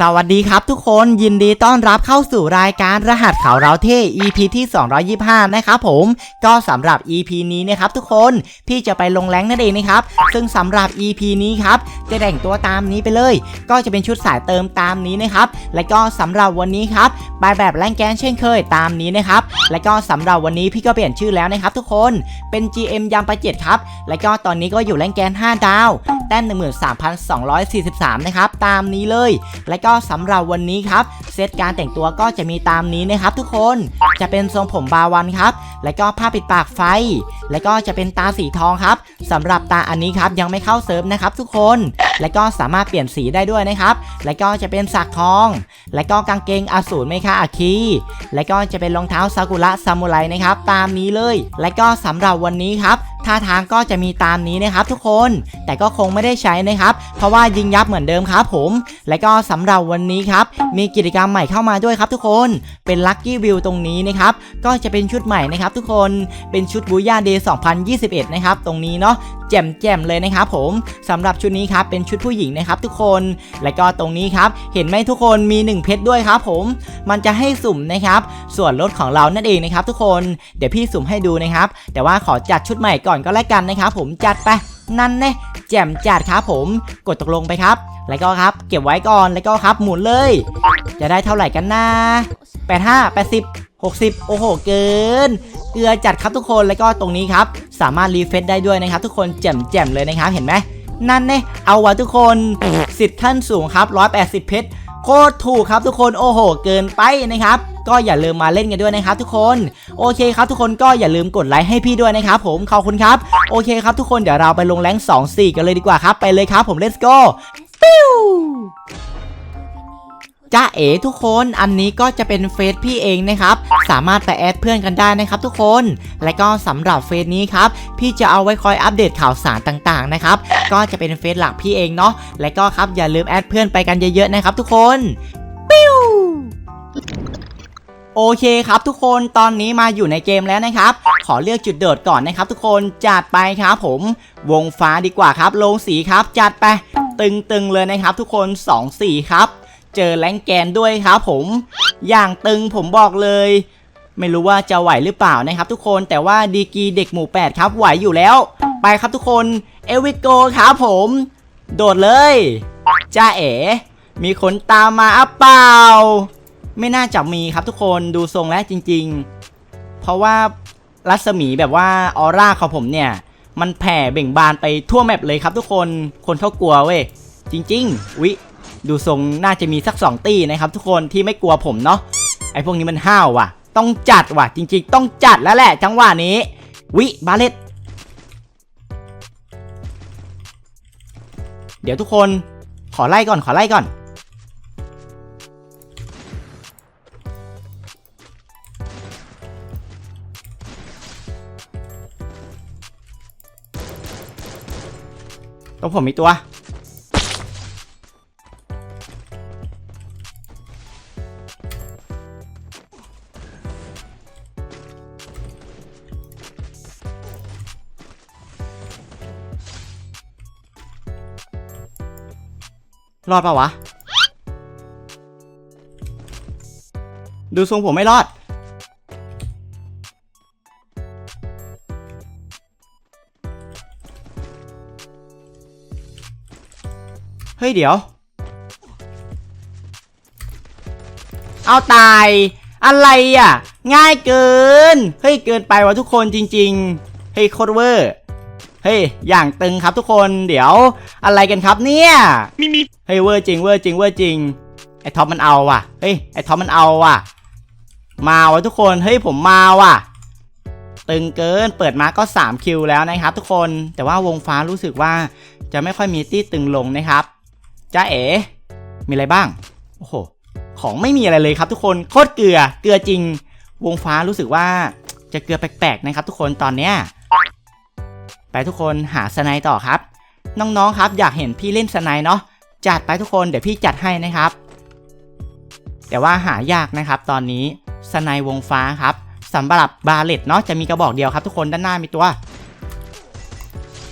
สวัสดีครับทุกคนยินดีต้อนรับเข้าสู่รายการรหัสข่าวเราเท่ EP ที่ 225 นะครับผมก็สำหรับ EP นี้นะครับทุกคนพี่จะไปลงแรงนั่นเองนะครับซึ่งสำหรับ EP นี้ครับจะแต่งตัวตามนี้ไปเลย ก็จะเป็นชุดสายเติมตามนี้นะครับและก็สำหรับวันนี้ครับไปแบบแรงแกนเช่นเคยตามนี้นะครับและก็สำหรับวันนี้พี่ก็เปลี่ยนชื่อแล้วนะครับทุกคนเป็น GM ยำไปเจ็ดครับและก็ตอนนี้ก็อยู่แรงแกน 5 ดาวแต้ม13,243 นะครับตามนี้เลยและก็สำหรับวันนี้ครับเซตการแต่งตัวก็จะมีตามนี้นะครับ ทุกคนจะเป็นทรงผมบาวันครับ และก็ผ้าปิดปากไฟ และก็จะเป็นตาสีทองครับสำหรับตาอันนี้ครับยังไม่เข้าเซิร์ฟนะครับ ทุกคน และก็สามารถเปลี่ยนสีได้ด้วยนะครับ และก็จะเป็นสักทอง และก็กางเกงอสูรเมคาอาคีและก็จะเป็นรองเท้าซากุระซามูไรนะครับตามนี้เลย และก็สำหรับวันนี้ครับ ท่าทางก็จะมีตามนี้นะครับทุกคน แต่ก็คงไม่ได้ใช้นะครับ เพราะว่ายิงยับเหมือนเดิมครับผม และก็สำหรับวันนี้ครับมีกิจกรรมใหม่เข้ามาด้วยครับทุกคนเป็นลัคกี้วิวตรงนี้นะครับก็จะเป็นชุดใหม่นะครับทุกคนเป็นชุดบูย่าเดย์2021 นะครับตรงนี้เนาะแจ่มแจ่มๆเลยนะครับผมสำหรับชุดนี้ครับเป็นชุดผู้หญิงนะครับทุกคนและก็ตรงนี้ครับเห็นไหมทุกคนมี 1 เพชรด้วยครับผมมันจะให้สุ่มนะครับ ส่วนลดของเรานั่นเองนะครับทุกคนเดี๋ยวพี่สุ่มให้ดูนะครับ แต่ว่าขอจัดชุดใหม่ก่อนก็แล้วกันนะครับผมจัดไปนั่นแน่แจ่มจัดครับผมกดตกลงไปครับ แล้วก็ครับเก็บไว้ก่อนแล้วก็ครับหมุนเลย จะได้เท่าไหร่กันนะ85 80 60 โอ้โห เกิน เกลือจัดครับทุกคน แล้วก็ตรงนี้ครับ สามารถรีเฟซได้ด้วยนะครับ ทุกคนแจ่มแจ่มๆเลยนะครับ เห็นไหม นั่นเนี่ยเอาวะทุกคน สิทธิ์ขั้นสูงครับ 180 เพชร โคตรถูกครับทุกคน โอ้โห เกินไปนะครับก็อย่าลืมมาเล่นกันด้วยนะครับทุกคน โอเคครับทุกคนก็อย่าลืมกดไลค์ให้พี่ด้วยนะครับผมขอบคุณครับ โอเคครับทุกคนเดี๋ยวเราไปลงแรง2 4 กันเลยดีกว่าครับ ไปเลยครับผม let's go ปิ้ว จ้าเอ๋ทุกคนอันนี้ก็จะเป็นเฟซพี่เองนะครับสามารถไปแอดเพื่อนกันได้นะครับทุกคน และก็สำหรับเฟซนี้ครับพี่จะเอาไว้คอยอัปเดตข่าวสารต่างๆนะครับก็จะเป็นเฟซหลักพี่เองเนาะและก็ครับอย่าลืมแอดเพื่อนไปกันเยอะๆนะครับทุกคนปิ้วโอเคครับทุกคนตอนนี้มาอยู่ในเกมแล้วนะครับ ขอเลือกจุดโดดก่อนนะครับ ทุกคนจัดไปครับผม วงฟ้าดีกว่าครับลงสีครับจัดไป ตึงๆเลยนะครับ ทุกคน 2 สีครับ เจอแรงแกนด้วยครับผม อย่างตึงผมบอกเลย ไม่รู้ว่าจะไหวหรือเปล่านะครับ ทุกคนแต่ว่าดีกีเด็กหมู่ 8 ครับไหวอยู่แล้ว ไปครับทุกคนเอวิโกครับผม โดดเลยจ้าเอ๋มีคนตามมาอัปเปล่า ไม่น่าจะมีครับทุกคนดูทรงแล้วจริง ๆ เพราะว่ารัศมีแบบว่าออร่าของผมเนี่ย มันแผ่เบ่งบานไปทั่วแมปเลยครับทุกคนคนเขากลัวเว้ยจริง ๆ วิ ดูทรงน่าจะมีสัก 2 ตีนะครับ ทุกคนที่ไม่กลัวผมเนาะไอพวกนี้มันห้าวว่ะ ต้องจัดว่ะ จริง ๆ ต้องจัดแล้วแหละ จังหวะนี้ วิบาเลตเดี๋ยวทุกคนขอไล่ก่อนขอไล่ก่อนตรงผมมีตัว รอดปะวะ ดูทรงผมไม่รอด เฮ้ยเดี๋ยว เอาตาย อะไรอะ ง่ายเกิน เฮ้ยเกินไปวะทุกคนจริง ๆ เฮ้ยโคตรเวอร์ เฮ้ยอย่างตึงครับทุกคนเดี๋ยวอะไรกันครับเนี่ยมีมีเฮ้ยเวอร์จริงเวอร์จริงเวอร์จริงไอ้ท็อปมันเอาว่ะเฮ้ยไอ้ท็อปมันเอาว่ะ มาว่ะทุกคนเฮ้ยผมมาว่ะ ตึงเกินเปิดมาก็3คิวแล้วนะครับ ทุกคนแต่ว่าวงฟ้ารู้สึกว่าจะไม่ค่อยมีตี้ตึงลงนะครับจ้าเอ๋มีอะไรบ้างโอ้โหของไม่มีอะไรเลยครับ ทุกคนโคตรเกลือเกลือจริง วงฟ้ารู้สึกว่าจะเกลือแปลกๆนะครับ ทุกคนตอนเนี้ย ไปทุกคนหาสไนด์ต่อครับ น้องๆครับ อยากเห็นพี่เล่นสไนด์เนาะจัดไปทุกคนเดี๋ยวพี่จัดให้นะครับ แต่ว่าหายากนะครับ ตอนนี้สไนวงฟ้าครับสำหรับบาเลตเนาะจะมีกระบอกเดียวครับ ทุกคนด้านหน้ามีตัว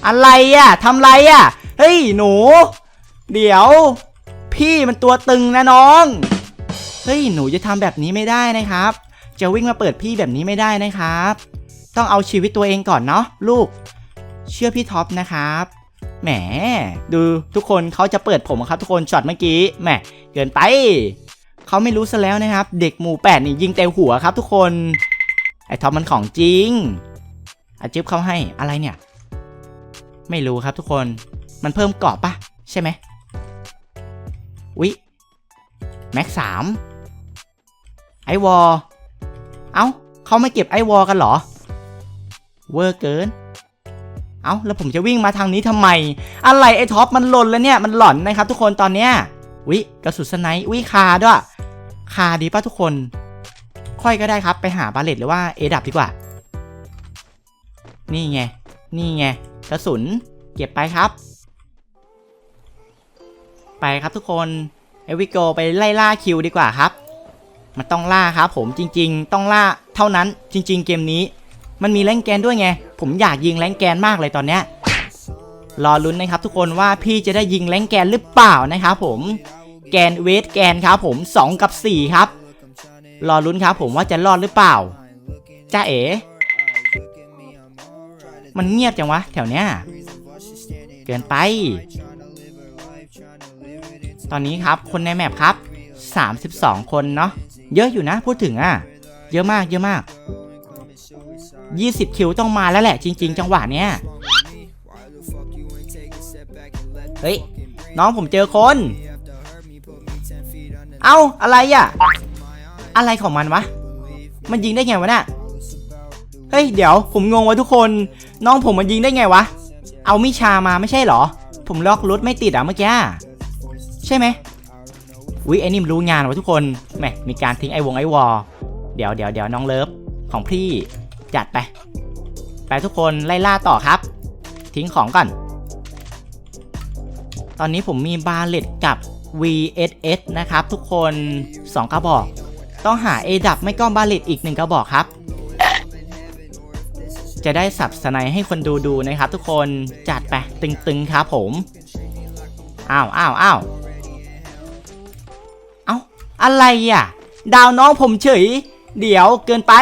อะไรอะ่ะทำไรอะ่ะเฮ้ยหนู เดี๋ยว พี่มันตัวตึงนะน้องเฮ้ยหนูจะทำแบบนี้ไม่ได้นะครับ จะวิ่งมาเปิดพี่แบบนี้ไม่ได้นะครับ ต้องเอาชีวิตตัวเองก่อนเนาะลูก เชื่อพี่ท็อปนะครับ แหม ดูทุกคนเขาจะเปิดผมครับทุกคนช็อตเมื่อกี้ แหม เกินไป เขาไม่รู้ซะแล้วนะครับ เด็กหมู่แปดนี่ยิงเต็มหัวครับทุกคน ไอ้ท็อปมันของจริงอาจิ๊บเขาให้อะไรเนี่ย ไม่รู้ครับทุกคน มันเพิ่มเกาะปะใช่ไหมวิแม็กสามไอวอลเอ้าเขาไม่เก็บไอวอลกันเหรอ เวอร์เกิน เอ้าแล้วผมจะวิ่งมาทางนี้ทำไม อะไรไอท็อปมันหล่นแล้วเนี่ยมันหล่อนนะครับ ทุกคนตอนเนี้ยวิกระสุนสไนวิคาด้วยคาดีป่ะทุกคน ค่อยก็ได้ครับไปหาบาเลตหรือว่าเอดับดีกว่า นี่ไง นี่ไงกระสุนเก็บไปครับ ไปครับทุกคนเอวิโกไปไล่ล่าคิวดีกว่าครับ มันต้องล่าครับผมจริง ๆ ต้องล่าเท่านั้นจริง ๆ เกมนี้ มันมีแรงแกนด้วยไง ผมอยากยิงแรงแกนมากเลยตอนเนี้ยรอลุ้นนะครับทุกคนว่าพี่จะได้ยิงแรงแกนหรือเปล่านะครับผมแกนเวทแกนครับผม 2 กับ 4 ครับ รอลุ้นครับผมว่าจะรอดหรือเปล่าจ้าเอ๋มันเงียบจังวะ แถวเนี้ยเกินไป ตอนนี้ครับคนในแมปครับ 32 คนเนาะเยอะอยู่นะพูดถึงอะ เยอะมากเยอะมาก 20 คิวต้องมาแล้วแหละจริง ๆ จังหวะเนี้ยเฮ้ย น้องผมเจอคน เอ้า อะไรอะ อะไรของมันวะ มันยิงได้ไงวะน่ะเฮ้ย เดี๋ยวผมงงวะทุกคน น้องผมมันยิงได้ไงวะ เอามิชามาไม่ใช่เหรอ ผมล็อกรถไม่ติดอะเมื่อกี้ ใช่ไหมวิไอ้นี่มรู้งานวะทุกคนแหมมีการทิ้งไอ้วงไอ้วอเดี๋ยวเดี๋ยวเดี๋ยวน้องเลิฟของพี่ จัดไป ไปทุกคนไล่ล่าต่อครับ ทิ้งของก่อน ตอนนี้ผมมีบาเลตกับ VSS นะครับทุกคน 2 กระบอก ต้องหา A ดับไม่ก็บาเลตอีก 1 กระบอกครับ จะได้สับสไนให้คนดูดูนะครับทุกคนจัดไปตึงๆครับผมอ้าวอ้าวอ้าวเอ้าอะไรอะ ดาวน้องผมเฉย เดี๋ยวเกินไป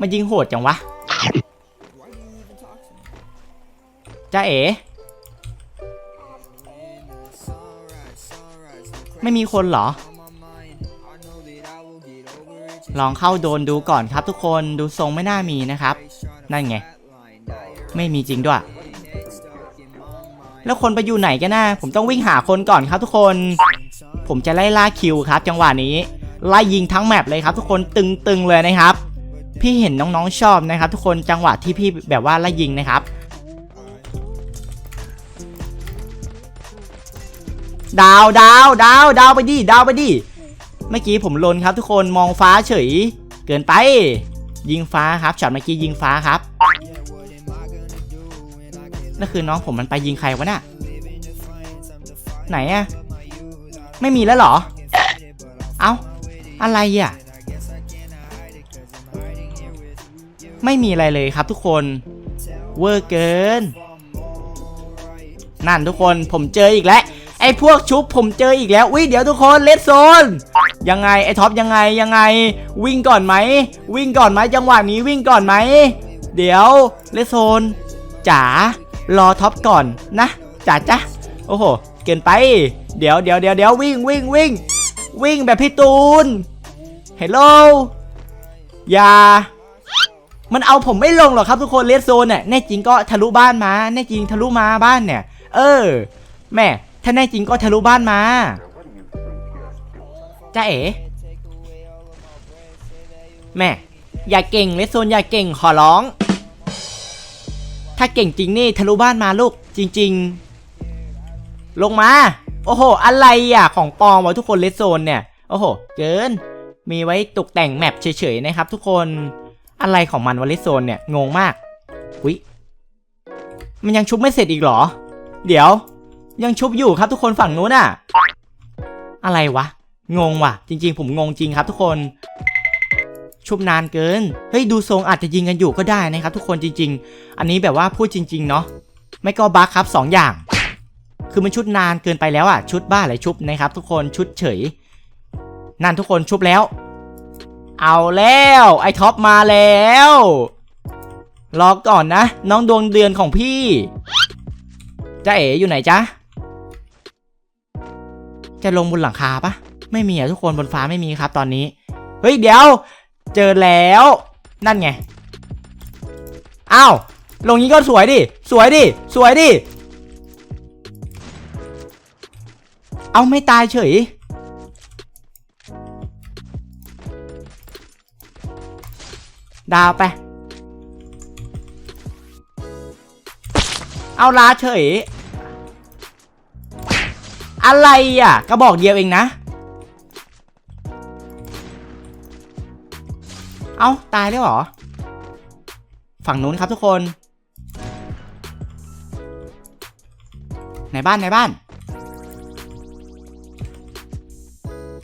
มายิงโหดจังวะจ้าเอ๋ไม่มีคนเหรอ ลองเข้าโดนดูก่อนครับทุกคนดูทรงไม่น่ามีนะครับ นั่นไง ไม่มีจริงด้วย แล้วคนไปอยู่ไหนกันนะผมต้องวิ่งหาคนก่อนครับทุกคน ผมจะไล่ล่าคิวครับ จังหวะนี้ ไล่ยิงทั้งแมปเลยครับ ทุกคนตึงๆเลยนะครับ พี่เห็นน้องๆชอบนะครับ ทุกคนจังหวะที่พี่แบบว่าไล่ยิงนะครับ ดาวดาวดาวดาวไปดิดาวไปดิเมื่อกี้ผมลนครับ ทุกคนมองฟ้าเฉย เกินไป ยิงฟ้าครับช็อตเมื่อกี้ยิงฟ้าครับนั่นคือน้องผมมันไปยิงใครวะน่ะไหนอะไม่มีแล้วหรอ เอ้า อะไรอะ ไม่มีอะไรเลยครับทุกคน เวอร์เกิน นั่นทุกคนผมเจออีกแล้ว ไอ้พวกชุบผมเจออีกแล้วอุ้ยเดี๋ยวทุกคนเลดโซน ยังไงไอ้ท็อปยังไงยังไง วิ่งก่อนไหม วิ่งก่อนไหมจังหวะนี้วิ่งก่อนไหม เดี๋ยวเลดโซนจ๋ารอท็อปก่อนนะจ๋าจ้ะโอ้โห เกินไป เดี๋ยวเดี๋ยวเดี๋ยวเดี๋ยววิ่งวิ่งวิ่งวิ่งแบบพี่ตูนเฮลโลอย่า มันเอาผมไม่ลงหรอกครับทุกคนเลดโซนเนี่ยแน่จริงก็ทะลุบ้านมาแน่จริงทะลุมาบ้านเนี่ย เออ แม่ ถ้าแน่จริงก็ทะลุบ้านมาจ้าเอ๋แม่อย่าเก่งเลดโซนอย่าเก่งขอร้อง ถ้าเก่งจริงนี่ทะลุบ้านมาลูกจริง ๆ ลงมา โอ้โห อะไรอะของปอมวะทุกคนเลดโซนเนี่ย โอ้โห เกิน มีไว้ตกแต่งแมปเฉยๆนะครับทุกคน อะไรของมันวะเลดโซนเนี่ย งงมากวิมันยังชุบไม่เสร็จอีกเหรอ เดี๋ยว ยังชุบอยู่ครับทุกคนฝั่งนู้นอะอะไรวะ งงว่ะ จริง ๆ ผมงงจริงครับทุกคน ชุบนานเกิน เฮ้ยดูทรงอาจจะยิงกันอยู่ก็ได้นะครับ ทุกคนจริง ๆ อันนี้แบบว่าพูดจริง ๆ เนาะไม่ก็บั๊กครับสองอย่าง คือมันชุดนานเกินไปแล้วอะ ชุดบ้าอะไรชุบนะครับ ทุกคนชุดเฉยนั่นทุกคนชุบแล้ว เอาแล้ว ไอท็อปมาแล้วรอก่อนนะ น้องดวงเดือนของพี่จ้าเอ๋อยู่ไหนจ๊ะ จะลงบนหลังคาปะไม่มีอะทุกคนบนฟ้าไม่มีครับตอนนี้ เฮ้ยเดี๋ยว เจอแล้ว นั่นไง อ้าว ลงนี้ก็สวยดิ สวยดิ สวยดิ เอาไม่ตายเฉย ดาวไป เอาลาเฉย อะไรอะกระบอกเดียวเองนะ เอาตายแล้วหรอ ฝั่งนู้นครับทุกคน ในบ้านในบ้าน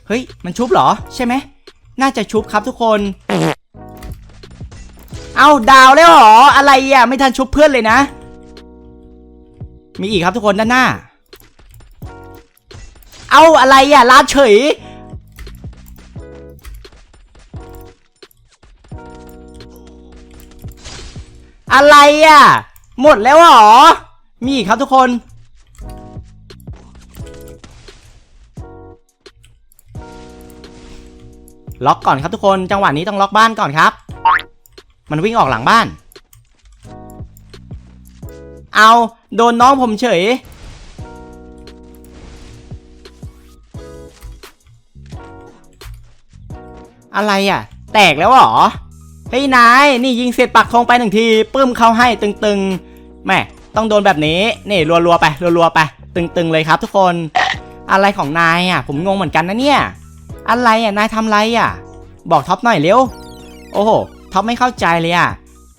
เฮ้ย มันชุบเหรอ ใช่ไหม น่าจะชุบครับทุกคน เอาดาวแล้วเหรอ อะไรอะ ไม่ทันชุบเพื่อนเลยนะ มีอีกครับทุกคนด้านหน้า เอาอะไรอะลาเฉย อะไรอะ หมดแล้วเหรอ มีอีกครับทุกคนล็อกก่อนครับทุกคนจังหวะนี้ต้องล็อกบ้านก่อนครับ มันวิ่งออกหลังบ้าน เอาโดนน้องผมเฉย อะไรอะ แตกแล้วหรอ เฮ้ยนาย นี่ยิงเสร็จปักธงไปหนึ่งทีปึ้มเข้าให้ตึงๆแม่ต้องโดนแบบนี้ นี่รัวๆไปรัวๆไป ตึงๆเลยครับทุกคน อะไรของนายอะ ผมงงเหมือนกันนะเนี่ย อะไรอะ นายทำไรอะ บอกท็อปหน่อยเร็ว โอ้โห ท็อปไม่เข้าใจเลยอะ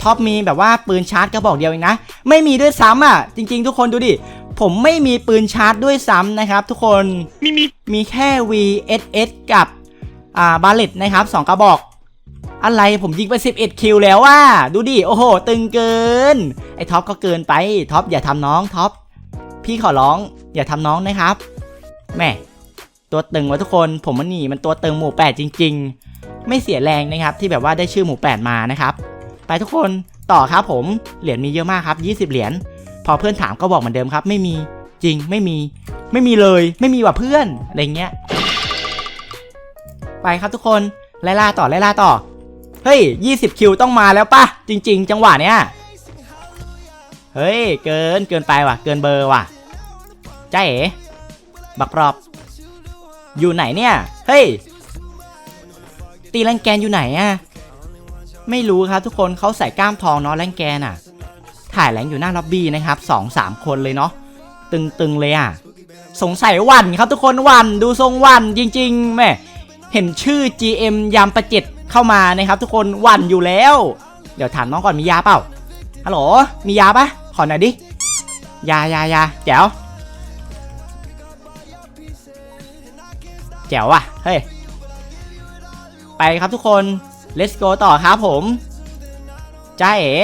ท็อปมีแบบว่าปืนชาร์จกระบอกเดียวเองนะ ไม่มีด้วยซ้ำอะจริง ๆ ทุกคนดูดิ ผมไม่มีปืนชาร์จด้วยซ้ำนะครับ ทุกคน มีมีมีแค่ VSS กับอ่าบาเลตนะครับ2กระบอกอะไรผมยิงไป 11 คิวแล้วว่าดูดิ โอ้โห ตึงเกิน ไอ้ท็อปก็เกินไป ท็อปอย่าทำน้องท็อป พี่ขอร้อง อย่าทำน้องนะครับแหม่ ตัวตึงวะทุกคน ผมมันนี่มันตัวตึงหมู่8จริง ๆ ไม่เสียแรงนะครับที่แบบว่าได้ชื่อหมู8มานะครับไปทุกคนต่อครับผมเหรียญมีเยอะมากครับ20 เหรียญพอเพื่อนถามก็บอกเหมือนเดิมครับ ไม่มีจริงไม่มีไม่มีเลย ไม่มีว่ะเพื่อนอะไรเงี้ย ไปครับทุกคนไล่ล่าต่อไล่ล่าต่อเฮ้ย20 คิวต้องมาแล้วปะจริง ๆ จังหวะเนี้ยเฮ้ยเกินเกินไปว่ะ เกินเบอร์ว่ะจ้าเอ๋บักปรอบ อยู่ไหนเนี่ย เฮ้ย ตีแรงแกนอยู่ไหนอะไม่รู้ครับทุกคนเขาใส่กล้ามทองเนาะแรงแกนอะถ่ายแรงอยู่หน้าล็อบบี้นะครับสองสามคนเลยเนาะตึงๆเลยอะสงสัยวันครับทุกคนวันดูทรงวันจริงๆแม่เห็นชื่อ GM ยามประเจ็ดเข้ามานะครับ ทุกคนวันอยู่แล้ว เดี๋ยวถามน้องก่อนมียาเปล่าฮัลโหลมียาปะขอหน่อยดิยายายาแจ๋วแจ๋วว่ะเฮ้ย ไปครับทุกคน let's go ต่อครับผมจ้าเอ๋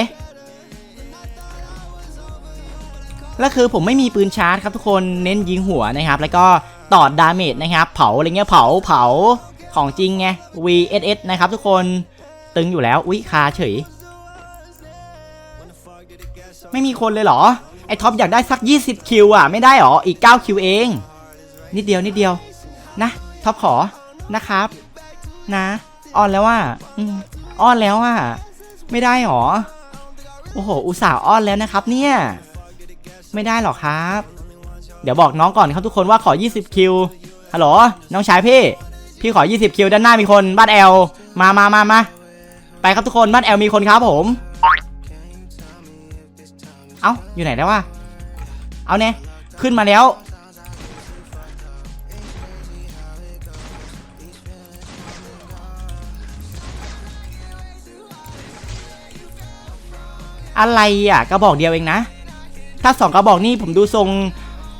แล้วคือผมไม่มีปืนชาร์จครับทุกคนเน้นยิงหัวนะครับ แล้วก็ตอดดาเมจนะครับ เผาอะไรเงี้ยเผาเผาของจริงไง VSS นะครับทุกคนตึงอยู่แล้วอุ๊ยคาเฉย ไม่มีคนเลยเหรอ ไอท็อปอยากได้สัก 20 คิวอะ ไม่ได้หรอ อีก 9 คิวเอง นิดเดียวนิดเดียว นะท็อปขอนะครับ นะออนแล้วว่าอืมอ้อนแล้วอะ ไม่ได้หรอ โอ้โห อุตส่าห์อ้อนแล้วนะครับเนี่ย ไม่ได้หรอกครับ เดี๋ยวบอกน้องก่อนครับทุกคนว่าขอ 20 คิว ฮัลโหล น้องชายพี่ พี่ขอ 20 คิว ด้านหน้ามีคน บ้านแอล มามามามา ไปครับทุกคน บ้านแอลมีคนครับผม เอ้า อยู่ไหนแล้ววะ เอาเนี่ยขึ้นมาแล้ว อะไรอะกระบอกเดียวเองนะ ถ้าสองกระบอกนี่ผมดูทรง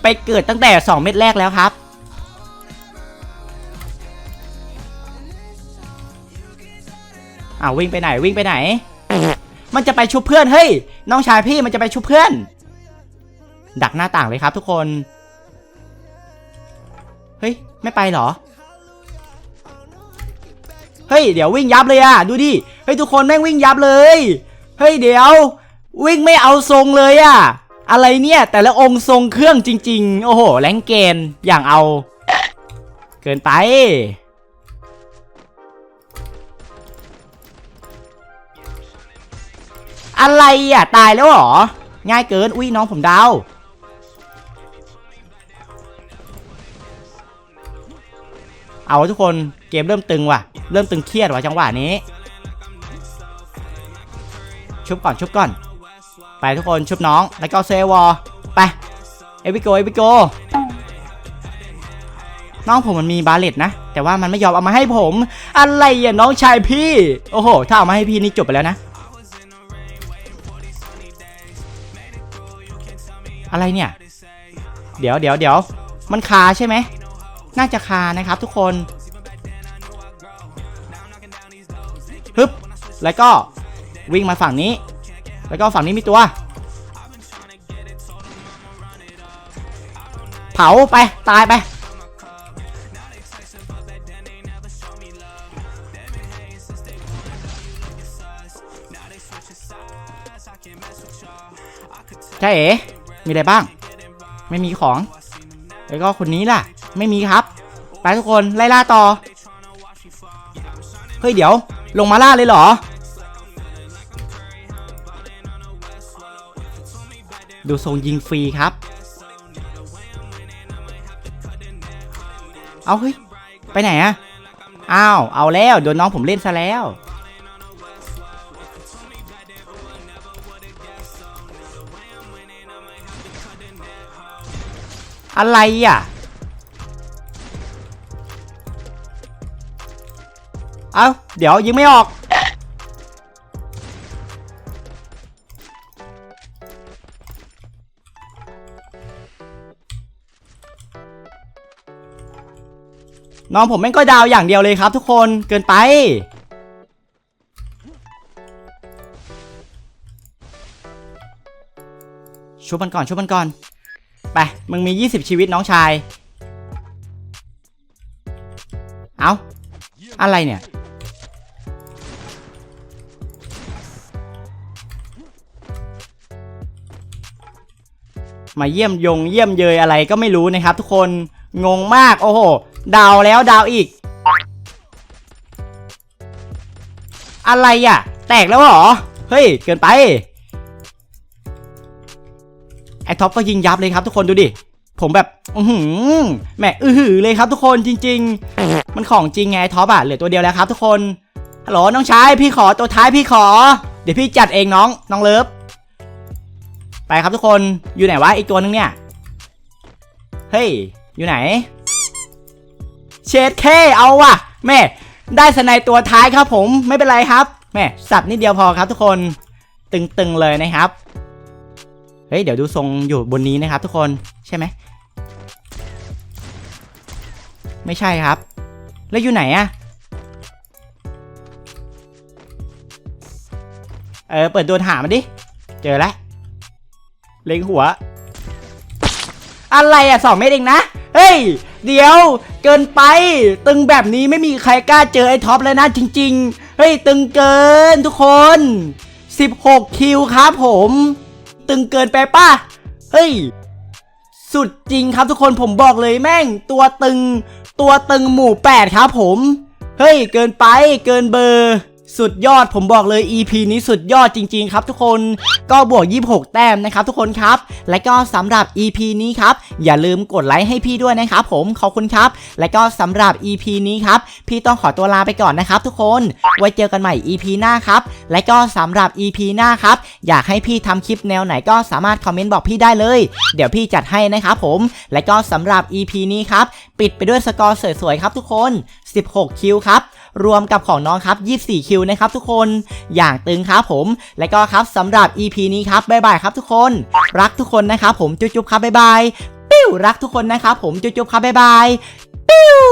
ไปเกิดตั้งแต่ 2 เม็ดแรกแล้วครับ อ้าววิ่งไปไหนวิ่งไปไหน มันจะไปชุบเพื่อนเฮ้ยน้องชายพี่มันจะไปชุบเพื่อน ดักหน้าต่างเลยครับทุกคน เฮ้ยไม่ไปเหรอเฮ้ยเดี๋ยววิ่งยับเลยอะดูดิเฮ้ยทุกคนแม่งวิ่งยับเลยเฮ้ยเดี๋ยว วิ่งไม่เอาทรงเลยอะอะไรเนี่ย แต่ละองค์ทรงเครื่องจริง ๆ โอ้โห แรงเกนอย่างเอา เกินไป อะไรอะ ตายแล้วหรอ ง่ายเกิน อุ้ยน้องผมดาวเอาทุกคนเกมเริ่มตึงว่ะ เริ่มตึงเครียดว่ะจังหวะนี้ ชุบก่อนชุบก่อน ไปทุกคนชุบน้อง แล้วก็เซวอไป เอวิโก เอวิโก น้องผมมันมีบาเลตนะ แต่ว่ามันไม่ยอมเอามาให้ผม อะไรอะน้องชายพี่ โอ้โห ถ้าเอามาให้พี่นี่จบไปแล้วนะ อะไรเนี่ย เดี๋ยวเดี๋ยวเดี๋ยว มันคาใช่ไหม น่าจะคานะครับทุกคน ฮึบ แล้วก็วิ่งมาฝั่งนี้ แล้วก็ฝั่งนี้มีตัว เผาไป ตายไป ใช่เอ๋มีอะไรบ้าง ไม่มีของ แล้วก็คนนี้ล่ะ ไม่มีครับ ไปทุกคน ไล่ล่าต่อ เฮ้ย เดี๋ยว ลงมาล่าเลยเหรอ ดูทรงยิงฟรีครับ เอาเฮ้ย ไปไหนอะอ้าว เอาแล้วโดนน้องผมเล่นซะแล้ว อะไรอะ เอาเดี๋ยวยิงไม่ออก น้องผมแม่งก็ดาวอย่างเดียวเลยครับ ทุกคนเกินไป ชุบมันก่อนชุบมันก่อน ไป มึงมี 20 ชีวิตน้องชาย เอาอะไรเนี่ย มาเยี่ยมยงเยี่ยมเยยอะไรก็ไม่รู้นะครับทุกคนงงมากโอ้โห ดาวแล้วดาวอีก อะไรอะ แตกแล้วเหรอ เฮ้ย เกินไป ไอท็อปก็ยิงยับเลยครับทุกคนดูดิ ผมแบบ อือหือแหมอือหือเลยครับทุกคนจริง ๆ มันของจริงไงท็อปอะเหลือตัวเดียวแล้วครับทุกคนฮัลโหลน้องชายพี่ขอตัวท้ายพี่ขอ เดี๋ยวพี่จัดเองน้องน้องเลิฟไปครับทุกคนอยู่ไหนวะอีกตัวนึงเนี่ย เฮ้ย อยู่ไหน เชดเคเอาว่ะ แม่ ได้สไนด์ตัวท้ายครับผมไม่เป็นไรครับ แม่สับนิดเดียวพอครับทุกคนตึงๆเลยนะครับ เฮ้ย เดี๋ยวดูทรงอยู่บนนี้นะครับทุกคนใช่ไหม ไม่ใช่ครับ แล้วอยู่ไหนอะเออ เปิดโดนหามาดิ เจอแล้วเล็งหัว อะไรอะสองเมตรเองนะ เฮ้ย เดี๋ยว เกินไป ตึงแบบนี้ไม่มีใครกล้าเจอไอ้ท็อปเลยนะจริง ๆ เฮ้ย ตึงเกินทุกคน 16 คิวครับผม ตึงเกินไปป่ะ เฮ้ย สุดจริงครับทุกคนผมบอกเลยแม่ง ตัวตึง ตัวตึงหมู่ 8 ครับผม เฮ้ย เกินไปเกินเบอร์ สุดยอดผมบอกเลย EP นี้สุดยอดจริง ๆ ครับทุกคนก็บวก 26 แต้มนะครับทุกคนครับ และก็สำหรับ EP นี้ครับอย่าลืมกดไลค์ให้พี่ด้วยนะครับผมขอบคุณครับ และก็สำหรับ EP นี้ครับพี่ต้องขอตัวลาไปก่อนนะครับทุกคน ไว้เจอกันใหม่ EP หน้าครับและก็สำหรับ EP หน้าครับอยากให้พี่ทำคลิปแนวไหนก็สามารถคอมเมนต์บอกพี่ได้เลย เดี๋ยวพี่จัดให้นะครับผม และก็สำหรับ EP นี้ครับปิดไปด้วยสกอร์สวยๆครับทุกคน 16 คิวครับ รวมกับของน้องครับ 24 คิวนะครับทุกคน อย่างตึงครับผม และก็ครับสำหรับ EP นี้ครับบ๊ายบายครับทุกคน รักทุกคนนะครับผมจุ๊บๆครับบ๊ายบายปิ้วรักทุกคนนะครับผมจุ๊บๆครับบ๊ายบายปิ้ว